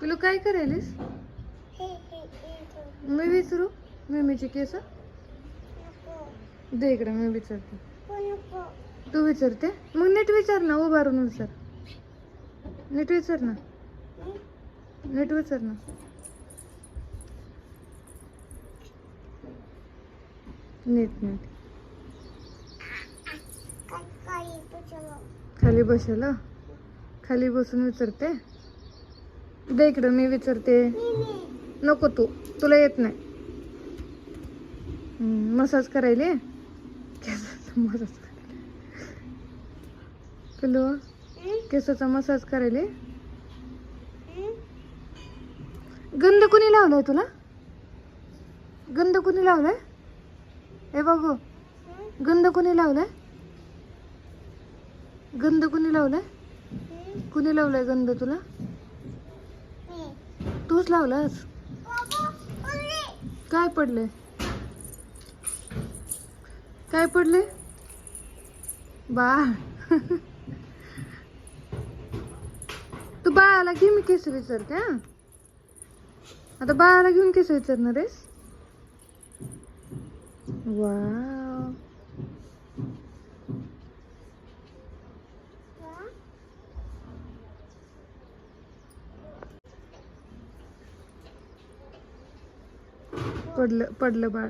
पिलू काय करायलीस? मी विचारू? मिमीचे केस? दे इकडे मी विचारते. तू विचारते? मग नीट विचार ना उभारून विचार. नीट विचार ना. नीट विचार ना. नीट नीट. खाली बसेल खाली बसून विचारते? दे इकडं मी विचारते. नको तू तुला येत नाही. मसाज करायले? केसाचा मसाज करायला. केसाचा मसाज करायले? गंध कुणी लावलाय तुला? गंध कुणी लावलाय? ए बघू. गंध कुणी लावलाय? गंध कुणी लावलाय? कुणी लावलाय गंध तुला? तूच लावलास? काय पडले काय पडले बाळ. तू बाळाला घे मी केस विचारते हा? आता बाळाला घेऊन केस विचारणार आहेस वा पडलं पडलं बाळ.